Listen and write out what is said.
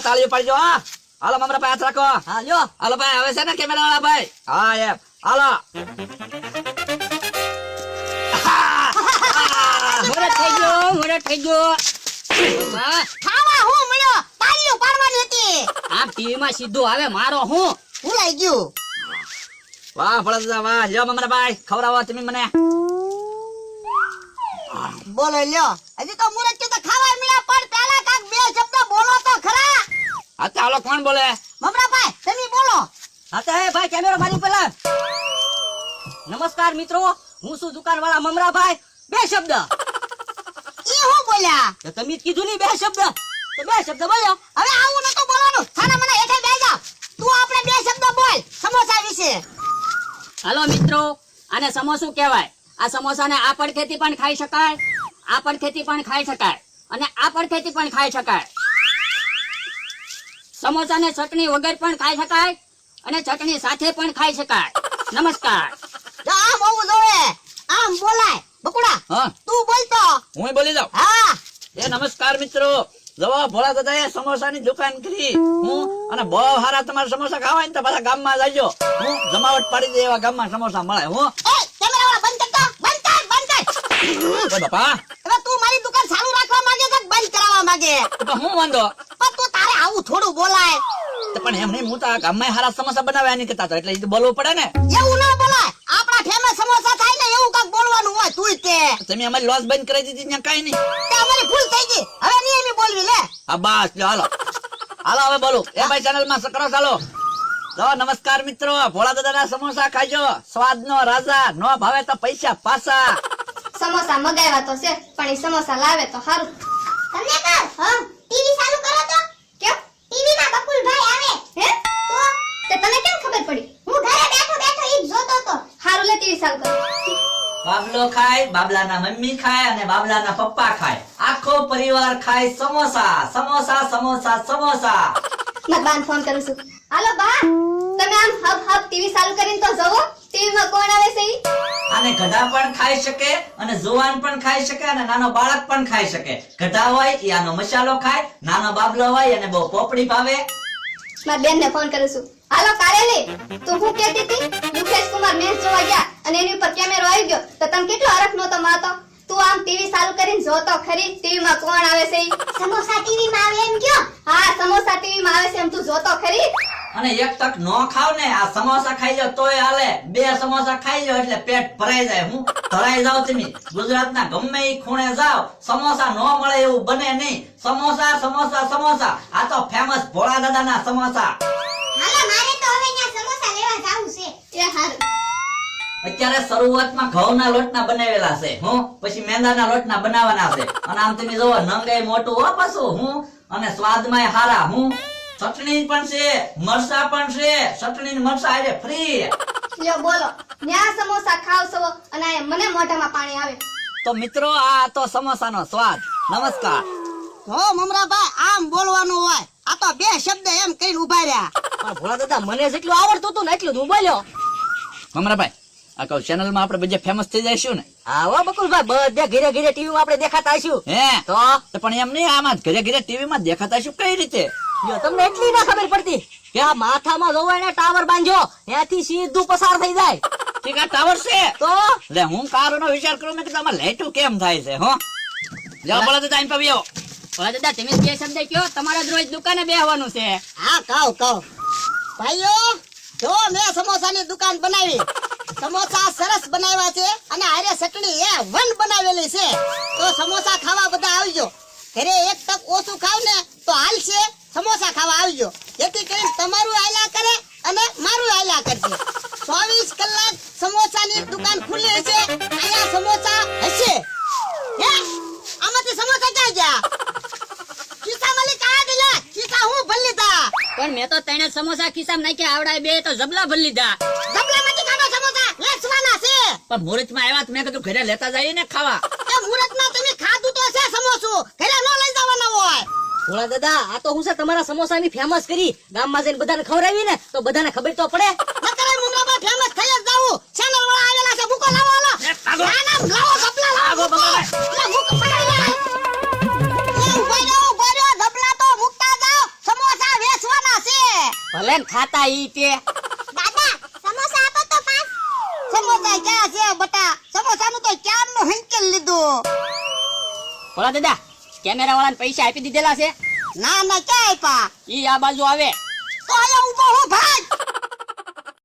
તાળીઓ પાડજો હા. હાલો મમરા ભાઈ હાથ રાખો. હા લ્યો હાલો ભાઈ હવે છે ને કેમેરા વાળા ભાઈ. હા એમ. હાલો. મોડો થઈ ગયો મોડો થઈ ગયો. ખાવા હું મળ્યો? તાળીઓ પાડવાની હતી. આમ ટીવી માં સીધું આવે મારો હું. ભૂલાઈ ગયું. વાહ ફળદા વાહ. લ્યો મમરા ભાઈ ખવડાવો તમે મને. બોલો લ્યો. હજી તો મુરત તો ખાવા મળ્યા પણ પેલા કાક બે શબ્દ બોલો તો ખરા. હાલો કોણ બોલે? મમરાભાઈ તમે બોલો. હા તો હે ભાઈ કેમેરો મારી પેલા નમસ્કાર મિત્રો. હું છું દુકાનવાળા મમરાભાઈ. બે શબ્દ. ઈ હું બોલ્યા? તો તમે કીધું ની બે શબ્દ. તો બે શબ્દ બોલ્યો. હવે આવું નતું બોલવાનું. થાના મને હેઠે બેસા તું આપણે બે શબ્દ બોલ સમોસા વિશે. હાલો મિત્રો. આને સમોસું કહેવાય. આ સમોસાને આ પડખેથી પણ ખાઈ શકાય આ પડખેથી પણ ખાઈ શકાય. અને આ પડખેથી પણ ખાઈ શકાય. સમોસાને ચટણી વગર પણ ખાઈ શકાય અને ચટણી સાથે પણ ખાઈ શકાય. નમસ્કાર. આમ હોવું જોવે. આમ બોલાય. બકુડા તું બોલતો હું બોલી દઉં હા. એ નમસ્કાર મિત્રો. જવા ભોળા દાદાએ સમોસાની દુકાન કરી. હું અને બહુ સારા તમારે સમોસા ખાવા ને તો પાછા ગામમાં જાજો. હું જમાવટ પાડી દે એવા ગામમાં સમોસા મળે. હું એ બાપા. તું મારી દુકાન ચાલુ રાખવા માંગે છે બંધ કરાવવા માંગે? તો હું વાંધો? આવું થોડું બોલાય. તો પણ એમ નહીં હું તો ગામમાં હારા સમોસા બનાવ્યા નહીં કરતા એટલે એ બોલવું પડે ને. એવું ના બોલાય. આપણા ફેમસ સમોસા થાય ને એવું કાક બોલવાનું હોય તું તે તમે અમારી લોસ બંધ કરી દીધી ત્યાં કઈ નહીં. તે અમારી ભૂલ થઈ ગઈ. હવે નહીં એવી બોલવી લે. હા બસ હાલો. હાલો હવે બોલો. એ ભાઈ ચેનલમાં સકરો ચાલો. જો નમસ્કાર મિત્રો. ભોળા દાદા ના સમોસા ખાજો. સ્વાદ નો રાજા નો ભાવે તો પૈસા પાસા. સમોસા મગાવ્યા તો છે પણ એ સમોસા લાવે તો સારું તમને કર હા ટીવી ચાલુ કરો બાબલો ખાય બાબલાના મમ્મી ખાય અને બાબલાના પપ્પા ખાય. આખો પરિવાર ખાય સમોસા સમોસા સમોસા સમોસા. મત બાન ફોન કરું છું. હાલો બા તમે આમ હબ હબ ટીવી ચાલુ કરીને તો જોવો ટીવી માં કોણ આવે છે અને ગધા પણ ખાઈ શકે અને જુવાન પણ ખાઈ શકે અને નાનો બાળક પણ ખાઈ શકે. ગધા હોય એ આનો મસાલો ખાય નાનો બાબલો હોય અને બહુ પોપડી ભાવે. મારા બેન ને ફોન કરું છું. હાલો કારેલી તું હું કહેતી હતી? કુમાર મેચ જોવા ગયા અને એની ઉપર કેમેરો આવી ગયો. તો તમે કેટલો હરખ નહોતો માતો તું આમ ટીવી ચાલુ કરીને જોતો ખરી? ટીવી માં કોણ આવે છે સમોસા ટીવી માં આવે એમ કયો? હા સમોસા ટીવી માં આવે છે એમ તું જોતો ખરી? અને એક તક નો ખાવ ને આ સમોસા ખાઈ જાવ તોય હાલે. બે સમોસા ખાઈ જાવ એટલે પેટ ભરાઈ જાય. હું ભરાઈ જાવ તમે. ગુજરાતના ગમે એ ખૂણે જાવ સમોસા નો મળે એવું બને નહીં. સમોસા સમોસા સમોસા. આ તો ફેમસ ભોળા દાદાના સમોસા. હાલો મારે તો હવે ત્યાં સમોસા લેવા જાવું હારું અત્યારે શરૂઆતમાં ઘઉંના લોટના બનાવેલા છે હું? પછી મેંદાના લોટના બનાવવાના છે. અને આમ તમે જોવો નંગે મોટું હો પાછું હું? અને સ્વાદમાં હારા હું? ચટણી પણ છે મરસા પણ છે ચટણી મરસા એટલે ફ્રી લ્યો બોલો. ન્યા સમોસા ખાવ છો અને મને મોઢામાં પાણી આવે. તો મિત્રો આ તો સમોસાનો સ્વાદ. નમસ્કાર. હો મમરાભાઈ આમ બોલવાનું હોય. આ તો બે શબ્દ એમ કહીને ઊભા રહ્યા. પણ ભોળા દાદા મને જેટલું આવડતું હતું ને એટલું જ હું બોલ્યો. મમરાભાઈ આ કહું ચેનલમાં આપણે બધા ફેમસ થઈ જઈશું ને. આવો હો બકુલભાઈ બધા ઘરે ઘરે ટીવી માં આપણે દેખાતા હશું હે? તો? પણ એમ નહીં આમાં ઘરે ઘરે ટીવી માં દેખાતા હશું કઈ રીતે? જો તમને એટલી ના ખબર પડતી કે આ માથામાં જોવાય ને ટાવર બાંધજો ત્યાંથી સીધું પસાર થઈ જાય. ઠીક આ ટાવર છે? તો? એટલે હું કારો નો વિચાર કરું મેં કીધું આમાં લાઈટું કેમ થાય છે હો? જાઓ બોલો તો ટાઈમ પાવી આવો દાદા તમે બે શબ્દ કયો તમારે જ રોજ દુકાને બેહવાનું છે. હા કાવ કાવ ભાઈઓ જો મેં સમોસાની દુકાન બનાવી. સમોસા સરસ બનાવ્યા છે અને આરે ચટણી એ વન બનાવેલી છે. તો સમોસા ખાવા બધા આવજો. ઘરે એક તક ઓછું ખાવ ને તો હાલશે. સમોસા ખાવા આવજો. જેથી કરીને તમારું પણ મેં તો તને સમોસા ખિસ્સામાં નાખ્યા આવડાય બે તો જબલા ભરી લીધા. ડબલામાંથી કાઢો સમોસા? વેચવાના છે. પણ મુહૂર્તમાં આવ્યા તો મેં કીધું ઘરે લેતા જઈએ ને ખાવા. એ મુહૂર્તમાં તમે ખાધું તો છે સમોસું. ઘરે ન લઈ જવાના હોય. ભોળા દાદા આ તો હું છે તમારા સમોસાની ફેમસ કરી. ગામમાં જઈને બધાને ખવડાવી ને તો બધાને ખબર તો પડે. ભલે ને ખાતા ઈ તે દાદા સમોસા આપો તો પાસ. સમોસા ક્યાં છે બટા? સમોસાનું તો ક્યારનું હંકેલ લીધું? ભોળા દાદા કેમેરા વાળાને પૈસા આપી દીધેલા છે? ના ના ક્યાં આપ્યા? ઈ આ બાજુ આવે. તો અહીંયા ઊભો હું ભાગ